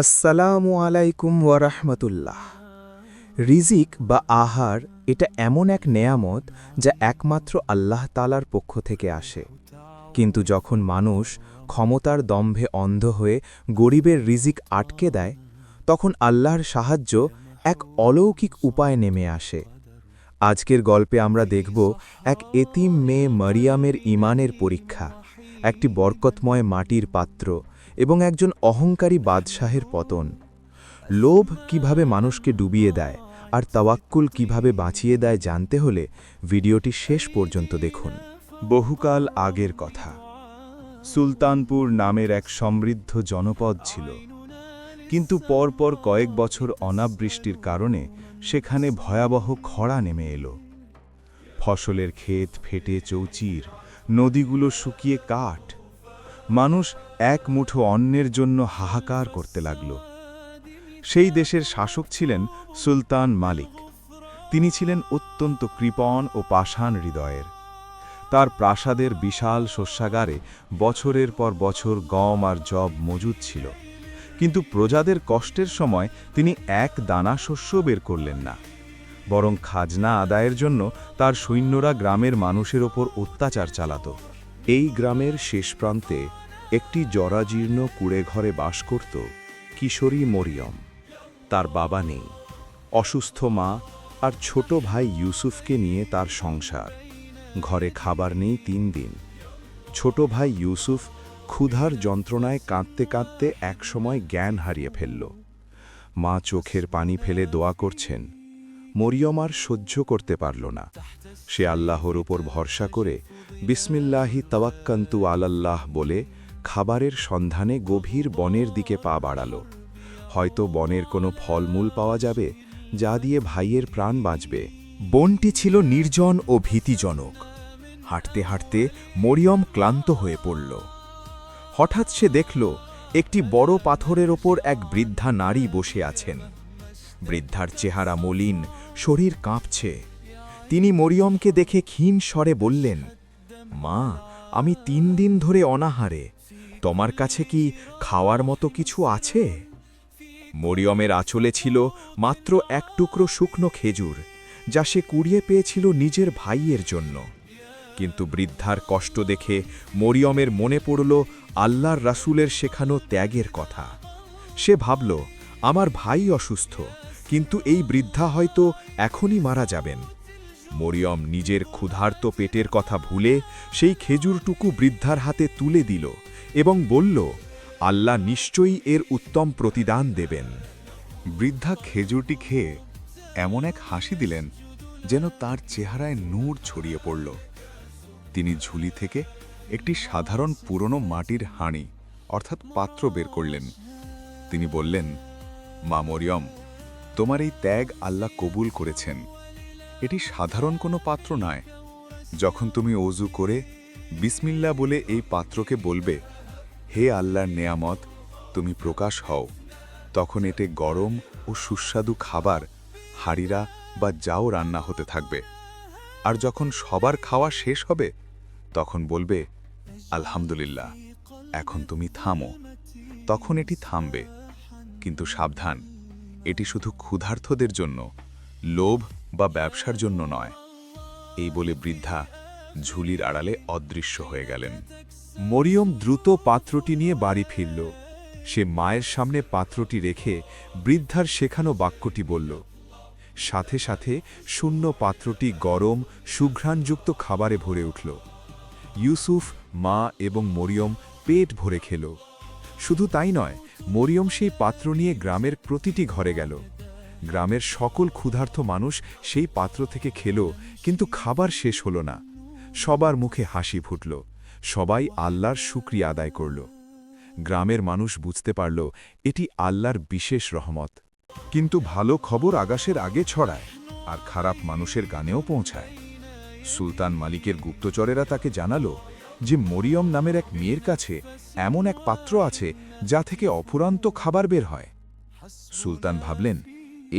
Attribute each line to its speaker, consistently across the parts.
Speaker 1: আসসালামু আলাইকুম ওয়ারাহমাতুল্লাহ রিজিক বা আহার এটা এমন এক নেয়ামত যা একমাত্র আল্লাহ তালার পক্ষ থেকে আসে। কিন্তু যখন মানুষ ক্ষমতার দম্ভে অন্ধ হয়ে গরিবের রিজিক আটকে দেয়, তখন আল্লাহর সাহায্য এক অলৌকিক উপায় নেমে আসে। আজকের গল্পে আমরা দেখব এক এতিম মেয়ে মরিয়ামের ইমানের পরীক্ষা, একটি বরকতময় মাটির পাত্র এবং একজন অহংকারী বাদশাহের পতন। লোভ কীভাবে মানুষকে ডুবিয়ে দেয় আর তাওয়াক্কুল কীভাবে বাঁচিয়ে দেয় জানতে হলে ভিডিওটি শেষ পর্যন্ত দেখুন।
Speaker 2: বহুকাল আগের কথা। সুলতানপুর নামের এক সমৃদ্ধ জনপদ ছিল। কিন্তু পরপর কয়েক বছর অনাবৃষ্টির কারণে সেখানে ভয়াবহ খরা নেমে এলো। ফসলের ক্ষেত ফেটে চৌচির, নদীগুলো শুকিয়ে কাঠ। মানুষ এক মুঠো অন্নের জন্য হাহাকার করতে লাগল। সেই দেশের শাসক ছিলেন সুলতান মালিক। তিনি ছিলেন অত্যন্ত কৃপণ ও পাষাণ হৃদয়ের। তার প্রাসাদের বিশাল শস্যাগারে বছরের পর বছর গম আর জব মজুদ ছিল। কিন্তু প্রজাদের কষ্টের সময় তিনি এক দানা শস্য বের করলেন না। বরং খাজনা আদায়ের জন্য তার সৈন্যরা গ্রামের মানুষের ওপর অত্যাচার চালাত। এই গ্রামের শেষ প্রান্তে একটি জরাজীর্ণ কুড়ে ঘরে বাস করত কিশোরী মরিয়ম। তার বাবা নেই, অসুস্থ মা আর ছোট ভাই ইউসুফকে নিয়ে তার সংসার। ঘরে খাবার নেই তিন দিন। ছোট ভাই ইউসুফ ক্ষুধার যন্ত্রণায় কাঁদতে কাঁদতে একসময় জ্ঞান হারিয়ে ফেলল। মা চোখের পানি ফেলে দোয়া করছেন। মরিয়ম আর সহ্য করতে পারল না। সে আল্লাহর উপর ভরসা করে বিসমিল্লাহি তাওয়াক্কান্তু আলাল্লাহ বলে খাবারের সন্ধানে গভীর বনের দিকে পা বাড়াল। হয়তো বনের কোনো ফলমূল পাওয়া যাবে, যা দিয়ে ভাইয়ের প্রাণ বাঁচবে।
Speaker 1: বনটি ছিল নির্জন ও ভীতিজনক। হাঁটতে হাঁটতে মরিয়ম ক্লান্ত হয়ে পড়ল। হঠাৎ সে দেখল, একটি বড় পাথরের ওপর এক বৃদ্ধা নারী বসে আছেন। বৃদ্ধার চেহারা মলিন, শরীর কাঁপছে। তিনি মরিয়মকে দেখে ক্ষীণ স্বরে বললেন, মা, আমি তিন দিন ধরে অনাহারে। তোমার কাছে কি খাওয়ার মতো কিছু আছে? মরিয়মের আঁচলে ছিল মাত্র এক টুকরো শুকনো খেজুর, যা সে কুড়িয়ে পেয়েছিল নিজের ভাইয়ের জন্য। কিন্তু বৃদ্ধার কষ্ট দেখে মরিয়মের মনে পড়ল আল্লাহর রাসুলের শেখানো ত্যাগের কথা। সে ভাবল, আমার ভাই অসুস্থ, কিন্তু এই বৃদ্ধা হয়তো এখনই মারা যাবেন। মরিয়ম নিজের ক্ষুধার্ত পেটের কথা ভুলে সেই খেজুরটুকু বৃদ্ধার হাতে তুলে দিল এবং বলল, আল্লাহ নিশ্চয়ই এর উত্তম প্রতিদান দেবেন।
Speaker 2: বৃদ্ধা খেজুরটি খেয়ে এমন এক হাসি দিলেন যেন তার চেহারায় নূর ছড়িয়ে পড়ল। তিনি ঝুলি থেকে একটি সাধারণ পুরনো মাটির হাঁড়ি, অর্থাৎ পাত্র বের করলেন। তিনি বললেন, মা মরিয়ম, তোমার এই ত্যাগ আল্লাহ কবুল করেছেন। এটি সাধারণ কোনো পাত্র নয়। যখন তুমি অজু করে বিসমিল্লা বলে এই পাত্রকে বলবে হে আল্লাহর নেয়ামত, তুমি প্রকাশ হও। তখন এতে গরম ও সুস্বাদু খাবার, হাড়িরা বা যাও রান্না হতে থাকবে। আর যখন সবার খাওয়া শেষ হবে, তখন বলবে, আলহামদুলিল্লাহ, এখন তুমি থামো। তখন এটি থামবে। কিন্তু সাবধান, এটি শুধু ক্ষুধার্থদের জন্য, লোভ বা ব্যবসার জন্য নয়। এই বলে বৃদ্ধা ঝুলির আড়ালে অদৃশ্য হয়ে গেলেন।
Speaker 3: মরিয়ম দ্রুত পাত্রটি নিয়ে বাড়ি ফিরল। সে মায়ের সামনে পাত্রটি রেখে বৃদ্ধার শেখানো বাক্যটি বলল, সাথে সাথে শূন্য পাত্রটি গরম, সুঘ্রাণযুক্ত খাবারে ভরে উঠল। ইউসুফ, মা এবং মরিয়ম পেট ভরে খেল। শুধু তাই নয়, মরিয়ম সেই পাত্র নিয়ে গ্রামের প্রতিটি ঘরে গেল। গ্রামের সকল ক্ষুধার্ত মানুষ সেই পাত্র থেকে খেল, কিন্তু খাবার শেষ হল না। সবার মুখে হাসি ফুটল। সবাই আল্লাহর শুক্রিয়া আদায় করল। গ্রামের মানুষ বুঝতে পারল, এটি আল্লাহর বিশেষ রহমত।
Speaker 2: কিন্তু ভালো খবর আকাশের আগে ছড়ায়, আর খারাপ মানুষের গানেও পৌঁছায়। সুলতান মালিকের গুপ্তচরেরা তাকে জানালো যে মরিয়ম নামের এক মেয়ের কাছে এমন এক পাত্র আছে যা থেকে অফুরান্ত খাবার বের হয়। সুলতান ভাবলেন,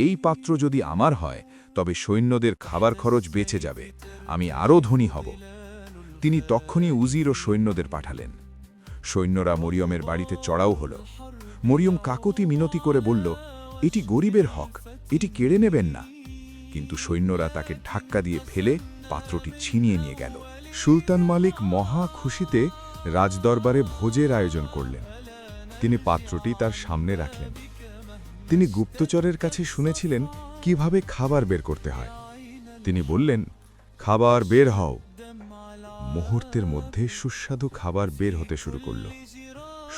Speaker 2: এই পাত্র যদি আমার হয়, তবে সৈন্যদের খাবার খরচ বেঁচে যাবে, আমি আরও ধনী হব। তিনি তক্ষণই উজির ও সৈন্যদের পাঠালেন। সৈন্যরা মরিয়মের বাড়িতে চড়াও হল। মরিয়ম কাকতি মিনতি করে বলল, এটি গরিবের হক, এটি কেড়ে নেবেন না। কিন্তু সৈন্যরা তাকে ধাক্কা দিয়ে ফেলে পাত্রটি ছিনিয়ে নিয়ে গেল। সুলতান মালিক মহা খুশিতে রাজদরবারে ভোজের আয়োজন করলেন। তিনি পাত্রটি তার সামনে রাখলেন। তিনি গুপ্তচরের কাছে শুনেছিলেন কীভাবে খাবার বের করতে হয়। তিনি বললেন, খাবার বের হও। মুহূর্তের মধ্যে সুস্বাদু খাবার বের হতে শুরু করল।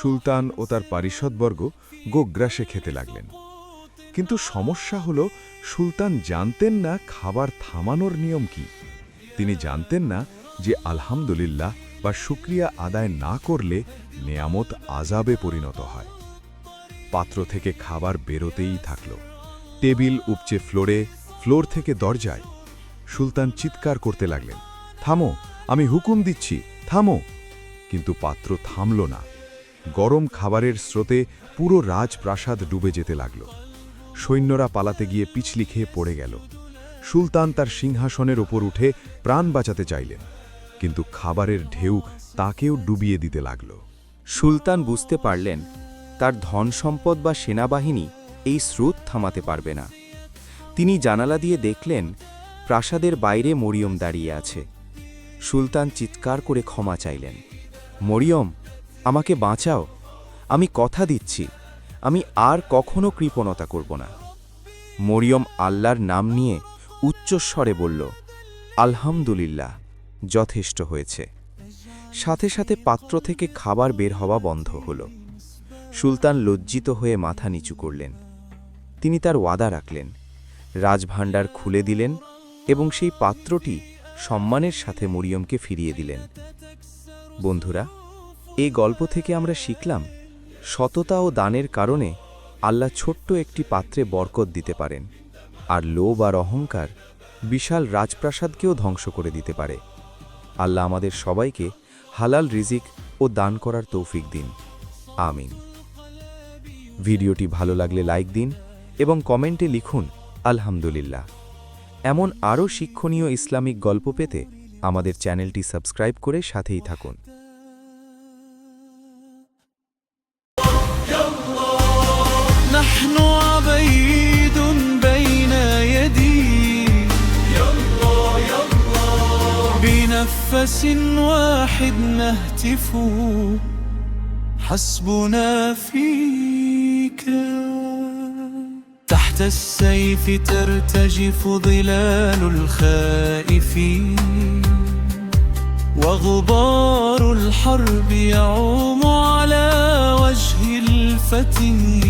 Speaker 2: সুলতান ও তার পারিষদবর্গ গোগ্রাসে খেতে লাগলেন। কিন্তু সমস্যা হল, সুলতান জানতেন না খাবার থামানোর নিয়ম কি। তিনি জানতেন না যে আলহামদুলিল্লাহ বা শুক্রিয়া আদায় না করলে নেয়ামত আজাবে পরিণত হয়। পাত্র থেকে খাবার বেরোতেই থাকল। টেবিল উপচে ফ্লোরে, ফ্লোর থেকে দরজায় সুলতান চিৎকার করতে লাগলেন, থামো আমি হুকুম দিচ্ছি, থামো। কিন্তু পাত্র থামল না। গরম খাবারের স্রোতে পুরো রাজপ্রাসাদ ডুবে যেতে লাগল। সৈন্যরা পালাতে গিয়ে পিছলি খেয়ে পড়ে গেল। সুলতান তার সিংহাসনের ওপর উঠে প্রাণ বাঁচাতে চাইলেন, কিন্তু খাবারের ঢেউ তাকেও ডুবিয়ে দিতে লাগল।
Speaker 4: সুলতান বুঝতে পারলেন, তার ধন সম্পদ বা সেনাবাহিনী এই স্রোত থামাতে পারবে না। তিনি জানালা দিয়ে দেখলেন, প্রাসাদের বাইরে মরিয়ম দাঁড়িয়ে আছে। সুলতান চিৎকার করে ক্ষমা চাইলেন। মরিয়ম, আমাকে বাঁচাও। আমি কথা দিচ্ছি। আমি আর কখনো কৃপণতা করব না। মরিয়ম আল্লাহর নাম নিয়ে উচ্চস্বরে বলল, আলহামদুলিল্লাহ, যথেষ্ট হয়েছে। সাথে সাথে পাত্র থেকে খাবার বের হওয়া বন্ধ হল। সুলতান লজ্জিত হয়ে মাথা নিচু করলেন। তিনি তার ওয়াদা রাখলেন। রাজভাণ্ডার খুলে দিলেন এবং সেই পাত্রটি সম্মানের সাথে মরিয়মকে ফিরিয়ে দিলেন। বন্ধুরা এই গল্প থেকে আমরা শিখলাম সততা ও দানের কারণে আল্লাহ ছোট্ট একটি পাত্রে বরকত দিতে পারেন আর লোভ আর অহংকার বিশাল রাজপ্রাসাদকেও ধ্বংস করে দিতে পারে। আল্লাহ আমাদের সবাইকে হালাল রিজিক ও দান করার তৌফিক দিন। আমিন। ভিডিওটি ভালো লাগলে লাইক দিন এবং কমেন্টে লিখুন, আলহামদুলিল্লাহ। এমন আরও শিক্ষণীয় ইসলামিক গল্প পেতে আমাদের চ্যানেলটি সাবস্ক্রাইব করে সাথেই থাকুন
Speaker 5: نحن عبيد بين يدي يلا يلا بنفس واحد نهتف حسبنا فيك السيف ترتجف ظلال الخائفين وغبار الحرب يعوم على وجه الفتين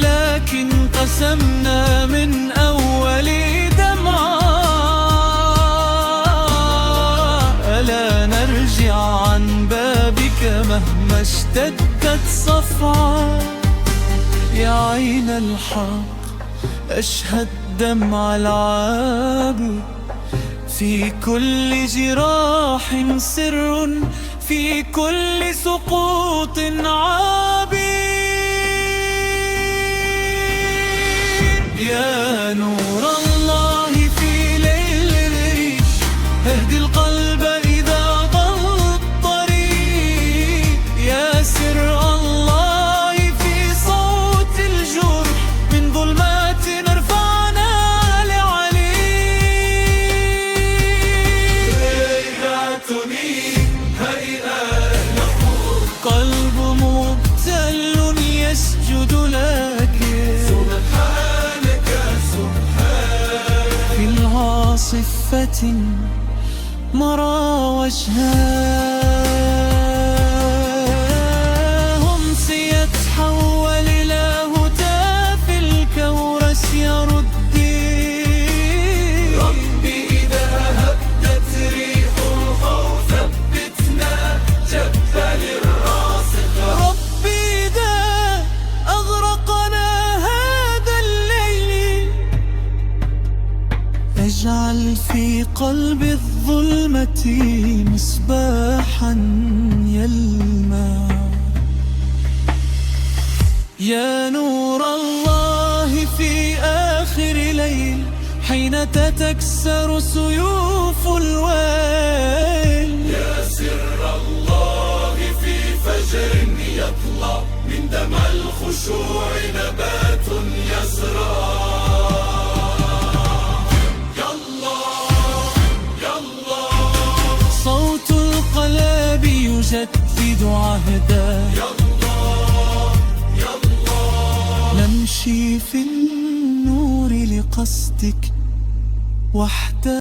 Speaker 5: لكن قسمنا من أول دمعة. ألا نرجع عن بابك مهما اشتدت صفعة. يا عين الحق أشهد دمع العابد في كل جراح سر في كل سقوط عابد يا نور الله. صفة مرى وجهها في قلب الظلمة مصباحا يلمع. يا نور الله في آخر ليل حين تتكسر سيوف الويل. يا سر الله في فجر يطلع صوت عاشت في دعاء هدى يا الله يا الله. نمشي في النور لقصدك وحده